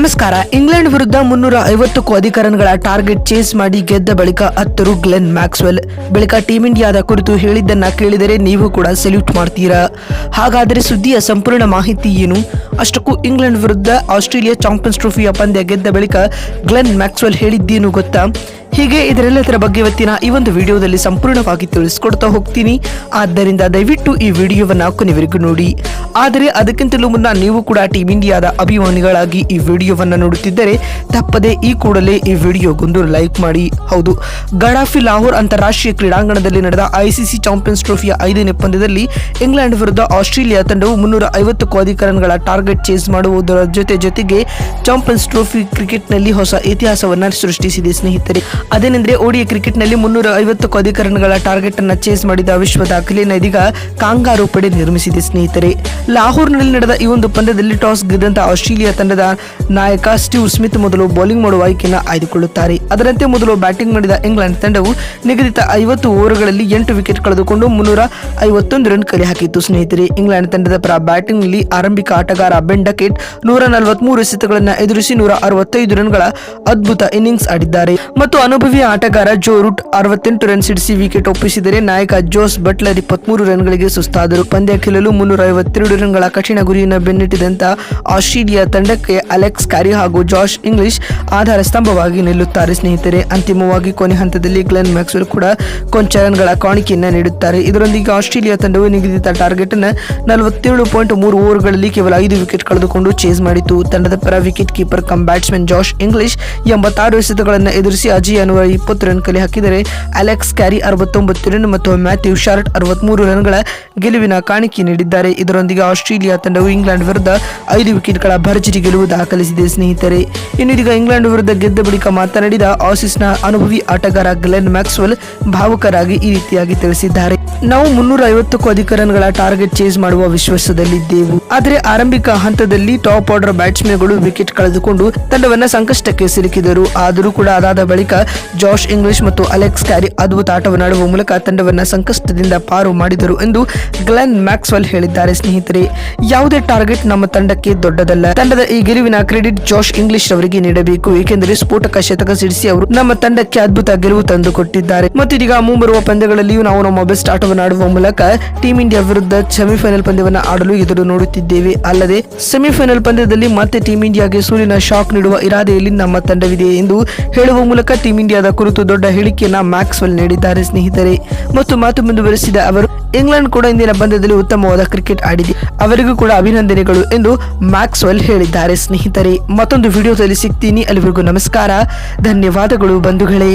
ನಮಸ್ಕಾರ. ಇಂಗ್ಲೆಂಡ್ ವಿರುದ್ಧ ಮುನ್ನೂರ ಐವತ್ತಕ್ಕೂ ಅಧಿಕ ರನ್ಗಳ ಟಾರ್ಗೆಟ್ ಚೇಸ್ ಮಾಡಿ ಗೆದ್ದ ಬಳಿಕ ಹತ್ತರು ಗ್ಲೆನ್ ಮ್ಯಾಕ್ಸ್ವೆಲ್. ಬಳಿಕ ಟೀಂ ಇಂಡಿಯಾದ ಕುರಿತು ಹೇಳಿದ್ದನ್ನ ಕೇಳಿದರೆ ನೀವು ಕೂಡ ಸೆಲ್ಯೂಟ್ ಮಾಡ್ತೀರಾ? ಹಾಗಾದರೆ ಸುದ್ದಿಯ ಸಂಪೂರ್ಣ ಮಾಹಿತಿ ಏನು? ಅಷ್ಟಕ್ಕೂ ಇಂಗ್ಲೆಂಡ್ ವಿರುದ್ಧ ಆಸ್ಟ್ರೇಲಿಯಾ ಚಾಂಪಿಯನ್ಸ್ ಟ್ರೋಫಿಯ ಪಂದ್ಯ ಗೆದ್ದ ಬಳಿಕ ಗ್ಲೆನ್ ಮ್ಯಾಕ್ಸ್ವೆಲ್ ಹೇಳಿದ್ದೇನು ಗೊತ್ತಾ? ಹೀಗೆ ಇದರೆಲ್ಲದರ ಬಗ್ಗೆ ಇವತ್ತಿನ ಈ ಒಂದು ವಿಡಿಯೋದಲ್ಲಿ ಸಂಪೂರ್ಣವಾಗಿ ತಿಳಿಸ್ಕೊಡ್ತಾ ಹೋಗ್ತೀನಿ. ಆದ್ದರಿಂದ ದಯವಿಟ್ಟು ಈ ವಿಡಿಯೋವನ್ನು ಕೊನೆವರೆಗೂ ನೋಡಿ. ಆದರೆ ಅದಕ್ಕಿಂತಲೂ ಮುನ್ನ ನೀವು ಕೂಡ ಟೀಂ ಇಂಡಿಯಾದ ಅಭಿಮಾನಿಗಳಾಗಿ ಈ ವಿಡಿಯೋವನ್ನು ನೋಡುತ್ತಿದ್ದರೆ ತಪ್ಪದೆ ಈ ಕೂಡಲೇ ಈ ವಿಡಿಯೋಗೊಂದು ಲೈಕ್ ಮಾಡಿ. ಹೌದು, ಗಡಾಫಿ ಲಾಹೋರ್ ಅಂತಾರಾಷ್ಟ್ರೀಯ ಕ್ರೀಡಾಂಗಣದಲ್ಲಿ ನಡೆದ ಐಸಿಸಿ ಚಾಂಪಿಯನ್ಸ್ ಟ್ರೋಫಿಯ ಐದನೇ ಪಂದ್ಯದಲ್ಲಿ ಇಂಗ್ಲೆಂಡ್ ವಿರುದ್ಧ ಆಸ್ಟ್ರೇಲಿಯಾ ತಂಡವು ಮುನ್ನೂರ ಐವತ್ತಕ್ಕೂ ಅಧಿಕ ರನ್ಗಳ ಟಾರ್ಗೆಟ್ ಚೇಸ್ ಮಾಡುವುದರ ಜೊತೆ ಜೊತೆಗೆ ಚಾಂಪಿಯನ್ಸ್ ಟ್ರೋಫಿ ಕ್ರಿಕೆಟ್ನಲ್ಲಿ ಹೊಸ ಇತಿಹಾಸವನ್ನು ಸೃಷ್ಟಿಸಿದೆ ಸ್ನೇಹಿತರೆ. ಅದೇನೆಂದ್ರೆ ಕ್ರಿಕೆಟ್ ಕ್ರಿಕೆಟ್ನಲ್ಲಿ ಮುನ್ನೂರ ಐವತ್ತಕ್ಕೂ ಅಧಿಕ ರನ್ಗಳ ಟಾರ್ಗೆಟ್ ಅನ್ನು ಚೇಸ್ ಮಾಡಿದ ವಿಶ್ವ ದಾಖಲೆಯನ್ನು ಇದೀಗ ಕಾಂಗಾರು ಪಡೆ ನಿರ್ಮಿಸಿದೆ ಸ್ನೇಹಿತರೆ. ಲಾಹೋರ್ನಲ್ಲಿ ನಡೆದ ಈ ಒಂದು ಪಂದ್ಯದಲ್ಲಿ ಟಾಸ್ ಗೆದ್ದಂತ ಆಸ್ಟ್ರೇಲಿಯಾ ತಂಡದ ನಾಯಕ ಸ್ಟೀವ್ ಸ್ಮಿತ್ ಮೊದಲು ಬೌಲಿಂಗ್ ಮಾಡುವ ಆಯ್ಕೆಯನ್ನು ಆಯ್ದುಕೊಳ್ಳುತ್ತಾರೆ. ಅದರಂತೆ ಮೊದಲು ಬ್ಯಾಟಿಂಗ್ ಮಾಡಿದ ಇಂಗ್ಲೆಂಡ್ ತಂಡವು ನಿಗದಿತ ಐವತ್ತು ಓವರ್ಗಳಲ್ಲಿ ಎಂಟು ವಿಕೆಟ್ ಕಳೆದುಕೊಂಡು ಮುನ್ನೂರ ಐವತ್ತೊಂದು ರನ್ ಕಲೆ ಹಾಕಿತ್ತು ಸ್ನೇಹಿತರೆ. ಇಂಗ್ಲೆಂಡ್ ತಂಡದ ಪರ ಬ್ಯಾಟಿಂಗ್ನಲ್ಲಿ ಆರಂಭಿಕ ಆಟಗಾರ ಬೆನ್ ಡಕೆಟ್ ನೂರ ನಲವತ್ಮೂರು ಎದುರಿಸಿ ನೂರ ಅರವತ್ತೈದು ರನ್ಗಳ ಅದ್ಭುತ ಇನ್ನಿಂಗ್ಸ್ ಆಡಿದ್ದಾರೆ. ಮತ್ತು ಅನುಭವಿ ಆಟಗಾರ ಜೋ ರೂಟ್ ಅರವತ್ತೆಂಟು ರನ್ ಸಿಡಿಸಿ ವಿಕೆಟ್ ಒಪ್ಪಿಸಿದರೆ ನಾಯಕ ಜೋಸ್ ಬಟ್ಲರ್ ಇಪ್ಪತ್ಮೂರು ರನ್ಗಳಿಗೆ ಸುಸ್ತಾದರು. ಪಂದ್ಯ ಗೆಲ್ಲಲು ಮುನ್ನೂರ ಐವತ್ತೆರಡು ರನ್ಗಳ ಕಠಿಣ ಗುರಿಯನ್ನು ಬೆನ್ನಟ್ಟಿದಂತ ಆಸ್ಟ್ರೇಲಿಯಾ ತಂಡಕ್ಕೆ ಅಲೆಕ್ಸ್ ಕ್ಯಾರಿ ಹಾಗೂ ಜಾಶ್ ಇಂಗ್ಲಿಷ್ ಆಧಾರ ಸ್ತಂಭವಾಗಿ ನಿಲ್ಲುತ್ತಾರೆ. ಸ್ನೇಹಿತರೆ, ಅಂತಿಮವಾಗಿ ಕೊನೆ ಹಂತದಲ್ಲಿ ಗ್ಲೆನ್ ಮ್ಯಾಕ್ಸ್ವೆಲ್ ಕೂಡ ಕೊಂಚ ರನ್ಗಳ ಕಾಣಿಕೆಯನ್ನು ನೀಡುತ್ತಾರೆ. ಇದರೊಂದಿಗೆ ಆಸ್ಟ್ರೇಲಿಯಾ ತಂಡವು ನಿಗದಿತ ಟಾರ್ಗೆಟ್ ಅನ್ನು ನಲವತ್ತೇಳು ಪಾಯಿಂಟ್ ಮೂರು ಓವರ್ಗಳಲ್ಲಿ ಕೇವಲ ಐದು ವಿಕೆಟ್ ಕಳೆದುಕೊಂಡು ಚೇಸ್ ಮಾಡಿತು. ತಂಡದ ಪರ wicket keeper cum batsman Josh Inglis ಎಂಬತ್ತಾರು ಎಸೆತಗಳನ್ನು ಎದುರಿಸಿ ಅಜಯ್ ಅನ್ವರ್ ಇಪ್ಪತ್ತು ರನ್ ಕಲೆ ಹಾಕಿದರೆ ಅಲೆಕ್ಸ್ ಕ್ಯಾರಿ ಅರವತ್ತೊಂಬತ್ತು ರನ್ ಮತ್ತು ಮ್ಯಾಥ್ಯೂ ಶಾರ್ಟ್ ಅರವತ್ಮೂರು ರನ್ಗಳ ಗೆಲುವಿನ ಕಾಣಿಕೆ ನೀಡಿದ್ದಾರೆ. ಇದರೊಂದಿಗೆ ಆಸ್ಟ್ರೇಲಿಯಾ ತಂಡವು ಇಂಗ್ಲೆಂಡ್ ವಿರುದ್ಧ ಐದು ವಿಕೆಟ್ಗಳ ಭರ್ಜರಿ ಗೆಲುವು ದಾಖಲಿಸಿದೆ. ಸ್ನೇಹಿತರೆ ಇನ್ನು ಇದೀಗ ಇಂಗ್ಲೆಂಡ್ ವಿರುದ್ಧ ಗೆದ್ದ ಬಳಿಕ ಮಾತನಾಡಿದ ಆಸೀಸ್ನ ಅನುಭವಿ ಆಟಗಾರ ಗ್ಲೆನ್ ಮ್ಯಾಕ್ಸ್ವೆಲ್ ಭಾವುಕರಾಗಿ ಈ ರೀತಿಯಾಗಿ ತಿಳಿಸಿದ್ದಾರೆ. ನಾವು ಮುನ್ನೂರ ಐವತ್ತಕ್ಕೂ ಅಧಿಕ ರನ್ಗಳ ಟಾರ್ಗೆಟ್ ಚೇಸ್ ಮಾಡುವ ವಿಶ್ವಾಸದಲ್ಲಿದ್ದೆವು. ಆದರೆ ಆರಂಭಿಕ ಹಂತದಲ್ಲಿ ಟಾಪ್ ಆರ್ಡರ್ ಬ್ಯಾಟ್ಸ್ಮನ್ಗಳು ವಿಕೆಟ್ ಕಳೆದುಕೊಂಡು ತಂಡವನ್ನ ಸಂಕಷ್ಟಕ್ಕೆ ಸಿಲುಕಿದರು. ಆದರೂ ಕೂಡ ಅದಾದ ಬಳಿಕ ಜಾಶ್ ಇಂಗ್ಲಿಷ್ ಮತ್ತು ಅಲೆಕ್ಸ್ ಕ್ಯಾರಿ ಅದ್ಭುತ ಆಟವನ್ನಾಡುವ ಮೂಲಕ ತಂಡವನ್ನು ಸಂಕಷ್ಟದಿಂದ ಪಾರು ಮಾಡಿದರು ಎಂದು ಗ್ಲೆನ್ ಮ್ಯಾಕ್ಸ್ವೆಲ್ ಹೇಳಿದ್ದಾರೆ. ಸ್ನೇಹಿತರೆ, ಯಾವುದೇ ಟಾರ್ಗೆಟ್ ನಮ್ಮ ತಂಡಕ್ಕೆ ದೊಡ್ಡದಲ್ಲ. ತಂಡದ ಈ ಗೆಲುವಿನ ಕ್ರೆಡಿಟ್ ಜಾಶ್ ಇಂಗ್ಲಿಷ್ ಅವರಿಗೆ ನೀಡಬೇಕು, ಏಕೆಂದರೆ ಸ್ಫೋಟಕ ಶತಕ ಸಿಡಿಸಿ ಅವರು ನಮ್ಮ ತಂಡಕ್ಕೆ ಅದ್ಭುತ ಗೆಲುವು ತಂದು ಕೊಟ್ಟಿದ್ದಾರೆ ಮತ್ತು ಇದೀಗ ಮುಂಬರುವ ಪಂದ್ಯಗಳಲ್ಲಿಯೂ ನಾವು ನಮ್ಮ ಬೆಸ್ಟ್ ಆಟವನ್ನು ಆಡುವ ಮೂಲಕ ಟೀಂ ಇಂಡಿಯಾ ವಿರುದ್ಧ ಸೆಮಿಫೈನಲ್ ಪಂದ್ಯವನ್ನು ಆಡಲು ಎದುರು ನೋಡುತ್ತಿದ್ದೇವೆ. ಅಲ್ಲದೆ, ಸೆಮಿಫೈನಲ್ ಪಂದ್ಯದಲ್ಲಿ ಮತ್ತೆ ಟೀಂ ಇಂಡಿಯಾಗೆ ಸೂರ್ಯನ ಶಾಕ್ ನೀಡುವ ಇರಾದೆಯಲ್ಲಿ ನಮ್ಮ ತಂಡವಿದೆ ಎಂದು ಹೇಳುವ ಮೂಲಕ ಟೀಂ ಇಂಡಿಯಾದ ಕುರಿತು ದೊಡ್ಡ ಹೇಳಿಕೆಯನ್ನ ಮ್ಯಾಕ್ಸ್ವೆಲ್ ನೀಡಿದ್ದಾರೆ ಸ್ನೇಹಿತರೆ. ಮತ್ತು ಮಾತು ಮುಂದುವರೆಸಿದ ಅವರು, ಇಂಗ್ಲೆಂಡ್ ಕೂಡ ಇಂದಿನ ಪಂದ್ಯದಲ್ಲಿ ಉತ್ತಮವಾದ ಕ್ರಿಕೆಟ್ ಆಡಿದೆ. ಅವರಿಗೂ ಕೂಡ ಅಭಿನಂದನೆಗಳು ಎಂದು ಮ್ಯಾಕ್ಸ್ವೆಲ್ ಹೇಳಿದ್ದಾರೆ ಸ್ನೇಹಿತರೆ. ಮತ್ತೊಂದು ವಿಡಿಯೋದಲ್ಲಿ ಸಿಗ್ತೀನಿ. ಅಲ್ಲಿವರೆಗೂ ನಮಸ್ಕಾರ. ಧನ್ಯವಾದಗಳು ಬಂಧುಗಳೇ.